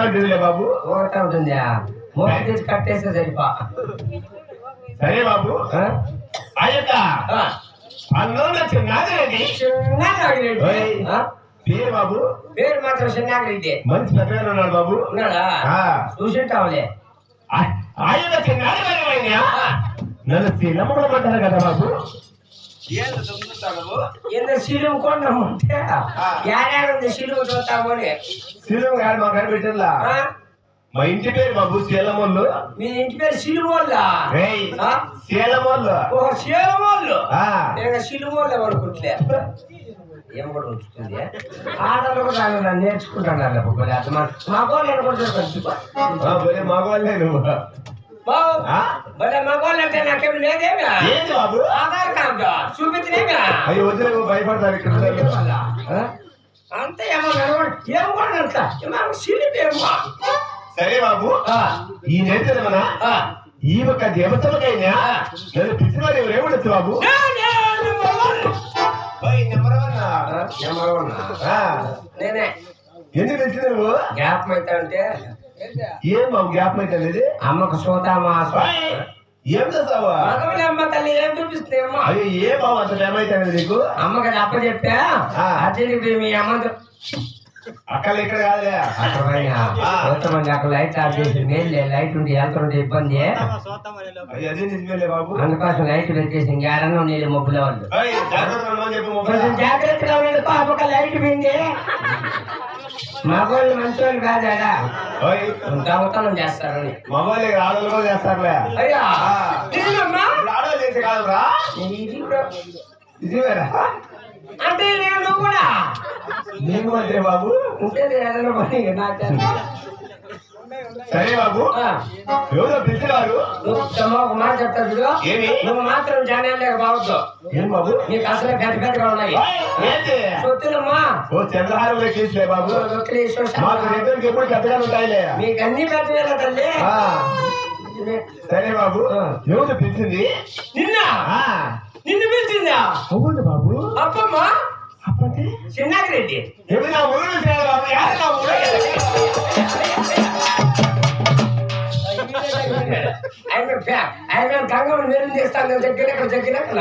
ఉంటుందిలే బాబు. ఒకటే ఉంటుందా మూడు తీసి కట్టేస్తే సరిపా. సరే బాబు. ఆ? యొక్క చిన్నాగిరెడ్డి. ఓయ్. ఆ? పేరు బాబు? పేరు మాత్రం చిన్నాగిరెడ్డి మంచి పెద్దగా ఉన్నాడు బాబు. ఉన్నాడా. చూసింటావులే. ఆ- యొక్క చిన్నాగిరెడ్డి నన్ను తినమడమంటారు కదా బాబు. ఎంత సిలువు సిలువు చూస్తాము అని మా? మా ఇంటి పేరు బాబు శీలమోళ్ళు మీ ఇంటి పేరు సిలువు వాళ్ళ రేయ్ ఆ? శీలమోళ్ళు ఒక శీలం వాళ్ళు ఆ. నేను సిలువు వాళ్ళే అనుకుంటులే ఏం కూడా ఉంచుతుంది ఆటలు కూడా నేర్చుకుంటాను అలా మా గోళ్ళు కూడా ఆ, భలే మగవాళ్ళే ఆ? భలే మగవాళ్ళు అంటే నాకేం లేదేమా? ఏంటి బాబు? ఆధార్ కార్డు చూపించలేమా? అయ్యో వదిలే భయపడతారు ఇక్కడ? అంతే ఏమో నడవడు ఏం కూడా అంత. ఏమో సిలిపేమో సరే బాబు. ఈ నేతమనా ఈ ఒక దేవతలకైనా నన్ను పిలిచిన ఎవరు ఏముండొచ్చు బాబు? Number one. ఆ, నేనే. ఎందుకు పిలిచిన నువ్వు? జ్ఞాపకం అంటే ఏం బాబు జ్ఞాపకం అయితే అనేది అమ్మకు సోదామా ఏం చేస్తావా? మగవలే అమ్మ తల్లి ఏం చూపిస్తుంది అమ్మ? అయ్యో ఏ బాబు అంత ఏమైతే నీకు? అమ్మకి అది అప్ప చెప్పా ఆ. అర్జెంట్ మీ అమ్మ అక్కడ ఇక్కడ కాదులే. ఎంతమంది అక్కడ లైట్ ఆఫ్ చేసి మేల్లే లైట్ ఉండి వెళ్తుంటే ఇబ్బంది. అందుకోసం లైట్ పెట్టేసి ఇంకేడన్నా నీళ్ళు మబ్బుల వాళ్ళు. కొంచెం జాగ్రత్తగా ఉండండి పాపక లైట్ పోయింది మగవాళ్ళు మంచోళ్ళు కాదాడా ఓయ్, దొంగతనం చేస్తారని. మగవాళ్ళే కాదు, ఆడవాళ్ళు కూడా చేస్తారులే. అయ్యా ఆడవాళ్ళు చేసే కాదురా. ఇది కూడా అంటే నేను కూడా? నీకు మంత్రి బాబు. ఉంటే ఏదైనా పని నాకు సరే బాబు. ఎవరో పిలిచినారు నువ్వు ఒక మాట చెప్తా చూడు. ఏమి? నువ్వు మాత్రం జనాలు లేక బావద్దు ఏం బాబు? నీకు అసలే పెద్ద పెద్దగా ఉన్నాయి. సొత్తులమ్మా. ఓ చంద్రహారంలో కేసులే బాబు. మాకు ఇద్దరికి ఎప్పుడు పెద్దగా ఉంటాయిలే. మీకు అన్ని పెద్దవేలా తల్లి. సరే బాబు. ఎవరు పిలిచింది? నిన్న? నిన్ను పిలిచిందా? అవును బాబు అప్పమ్మా అప్పటి చిన్నాగిరెడ్డి ఎవరు నా ఊరు నుంచి బాబు యారు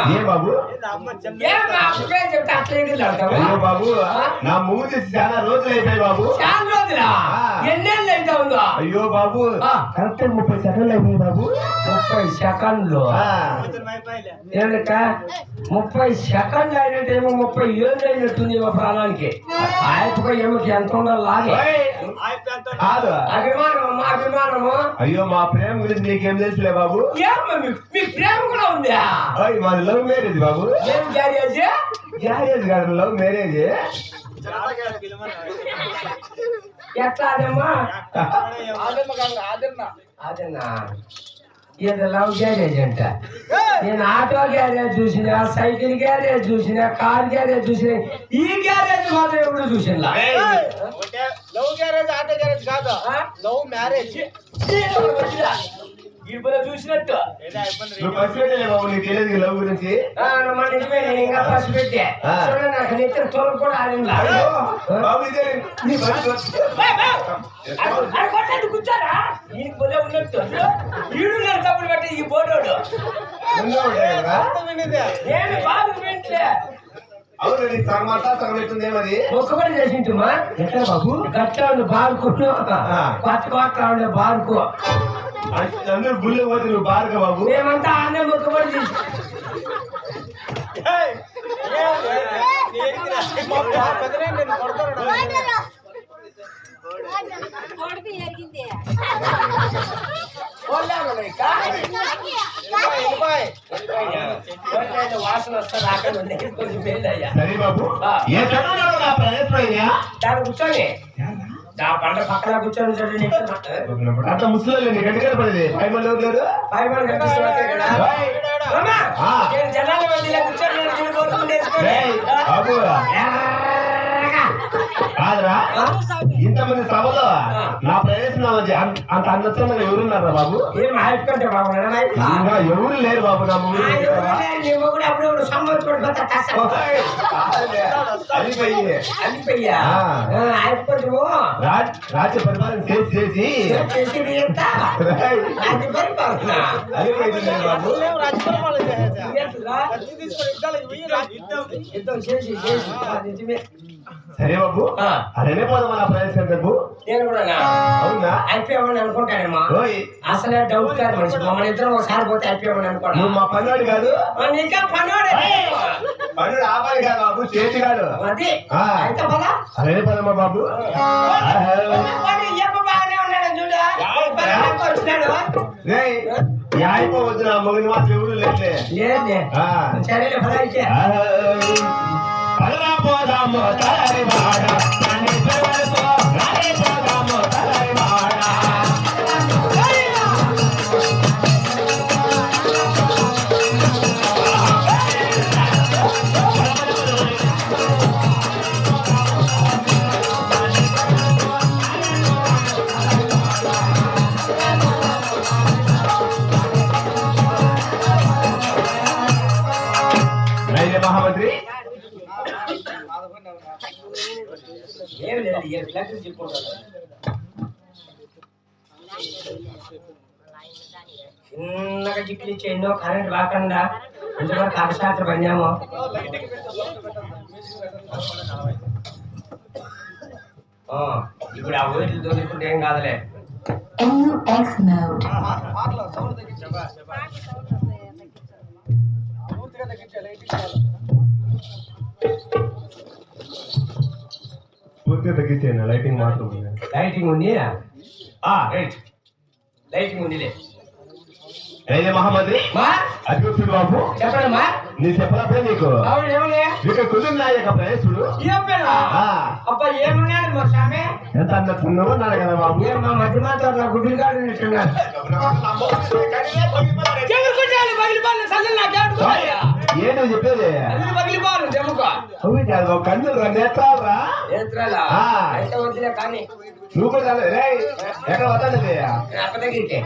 ఆయన బాబు? చెప్తే. అట్లా నా తీసి చాలా రోజులు అయిపోయాయి బాబు. చాలా రోజులా? ఎన్నేళ్ళు అయితే ఉందో? అయ్యో బాబు. కరెక్ట్ ముప్పై సెకండ్లు అయిపోయాయి బాబు. ముప్పై సెకండ్లు. ఆ, ఏమిట ముప్పై సెకండ్లు అయినట్టేమో ముప్పై ఏళ్ళు అయినట్టుంది మా ప్రాణానికి. ఆయనకు ఏమిటి ఎంత ఉండాలి లాగే. కాదు. అభిమానం అమ్మా అభిమానము? అయ్యో మా ప్రేమ గురించి నీకేం తెలుసులే బాబు? మీ మీ ప్రేమ కూడా ఉందా? ఓయ్ మాది లవ్ మ్యారేజ్ బాబు. ఏం గ్యారేజ్ మ్యారేజ్ కాదు లవ్ మ్యారేజ్ ఎట్లా అదమ్మా? అదన్నా ఇది లవ్ గ్యారేజ్ అంట. నేను ఆటో గ్యారేజ్ చూసిన సైకిల్ గ్యారేజ్ చూసిన కార్ గ్యారేజ్ చూసిన ఈ గ్యారేజ్ మాత్రం ఎప్పుడు చూసిన లవ్ గ్యారేజ్ ఆటో గ్యారేజ్ కాదు? Love marriage. ఇప్పుడు చూసినట్టు. నువ్వు పెట్టలే బాబు నీకు తెలియదు లవ్ గురించి. ఆ, మా నిజమే నేను ఇంకా పెట్టే నాకు కూడా ఆడిందా అయ్యో, బాబు ఇదే నీ ఫస్ట్ కొట్టేది కూర్చోరా. ఈయన బొలే ఉన్నట్టు. ఈడు నేను తప్పుడు పెట్టే ఈ బోడోడు నేను బాగా వింటలే అవును నీకు సగం అట్లా సగం ఎట్టుంది మరి? మొక్కబడి చేసింటుమా? ఎట్లా బాబు? ఆ. కొత్త కొత్త బారుకు. అందరూ గుళ్ళు పోతే నువ్వు బారుగా బాబు. మేమంతా ఆనే మొక్కబడి వాసన మేలయ్యా సరే బాబు. ఏ చదువు నా ప్రయత్నం దాని కూర్చొని దా పంట పక్కన కూర్చొని ముసలి కనపడేది పై ఎవరు లేరు పై ఆ. జనాల మధ్యలో కూర్చొని కాదురా? ఇంతమంది సభలో. నా ప్రవేశం అంత అన్నచంగా ఎవరున్నారా బాబు? ఇంకా ఎవరు లేరు బాబు నా ఆ, ముందు ఎవరు లేరు, నీ మొగుడు అప్పుడప్పుడు సంబంధించుకొని పోతా కష్టం. అలిపోయి అలిపోయ్యా? ఆ. ఆ, అయిపోతావు. రాజ్ రాజ్య పరిపాలన చేసి చేసి యుద్ధం. నిజమే. సరే బాబు. అదే పోదాం నా ప్రవేశం బాబు నేను కూడా అవునా? అయిపోయామని అనుకుంటానమ్మా. అసలే డౌట్ కాదు మనిషి. మమ్మల్ని ఇద్దరం ఒకసారి పోతే అయిపోయామని అనుకోవడం నువ్వు మా పన్నోడు కాదు. నీకా పనోడే పన్నోడు ఆపాలి కాదు బాబు చేతి కాదు అది. అయితే పదా. పదమ్మా బాబు? బాగానే ఉన్నాడు చూడు. వచ్చినాడు. అయిపోవద్దు నా మొగుని మాత్రం ఎవరు లేదులే లేదులే లెక్కలు చెప్పుకుంటాడు చిన్నగా జిక్కులు ఇచ్చి ఎన్నో కరెంట్ రాకుండా ఇంతవరకు అరశాత్ర పడినాము ఆ, ఇప్పుడు ఆ ఓట్లు దొరుకుంటే ఏం కాదులే. NUX mode. పూర్తిగా తగ్గించేయండి లైటింగ్ మాత్రం ఉంది. లైటింగ్ ఉంది రైట్. లైటింగ్ ఉందిలే. రైల్వే మహామంత్రి మా? అధ్యక్షుడు బాబు. చెప్పండి మా? నీ చెప్పినప్పుడే నీకు. అవును ఏమన్నా నీకు కుదురున్నాయక ప్రవేశుడు ఏం పేరు ఆ. అబ్బా ఏమన్నాడు మా స్వామి? ఎంత అన్న చిన్నగా ఉన్నాడు కదా బాబు? ఏం మా మధ్య మాత్రం నా గుడ్లు కాడు నిట్టున్నాడు చెప్పేది? పగిలిపోవాలి జమ్ముకో అవి కాదు బాబు కన్నులు నేత్రాలరా ఏత్రాలా ఆ. అయితే వద్దులే కానీ. నువ్వు కూడా ఎక్కడ వద్దండి దగ్గరికి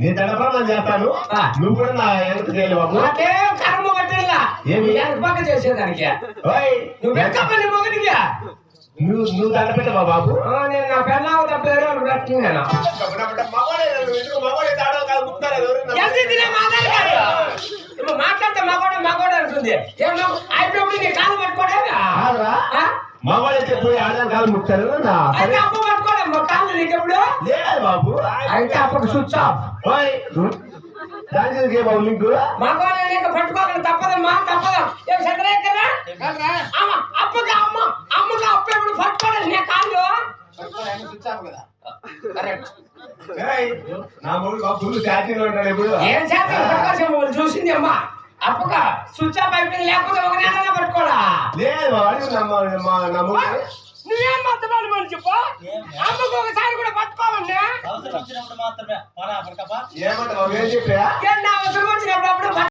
నేను దండప్రమాణం చేస్తాను. నువ్వు కూడా నా ఎంత చేయాలి బాబు. కర్మ పట్టిల్లా? ఏమి? పక్క చేసేదానికి. నువ్వు వెక్కపల్లి మొగడిగా నువ్వు నువ్వు దండ పెట్టవా బాబు? నేను నా ఎంత తినే మాట్లాడతాడు ఇప్పుడు మాట్లాడితే మగోడ మగోడ అంటుంది. అయిపోయి నీ కాలు పట్టుకోవడమే కాదురా. మగవాళ్ళైతే పోయి ఆడదాని కాలు ముట్టారు నా అయితే అప్ప పట్టుకోవడం కాళ్ళు నీకెప్పుడు? లేదు బాబు. అయితే అప్పకు స్విచ్ ఆఫ్ మగవాళ్ళ లేక పట్టుకోవాలి తప్పదమ్మా తప్పదు. ఏం చంద్రయ్య అమ్మ అప్పగా అమ్మ అమ్మగా అప్ప ఎప్పుడు పట్టుకోలేదు నీ కాళ్ళు. కదా. ఏం వాళ్ళు చూసింది అమ్మ. అప్పగా స్విచ్ ఆఫ్ అయిపోయింది లేకపోతే ఒక నెలలో పట్టుకోడా లేదు బాబు అడిగి నా మా- మా- నా మూడు నువ్వేం మద్దమాలి మని చెప్పు అమ్మకు ఒకసారి కూడా పట్టుకోవండి అవసరం వచ్చినప్పుడు మాత్రమే పనా పడకపా ఏమంటావు ఏం చెప్పా ఏం నా అవసరం వచ్చినప్పుడు అప్పుడు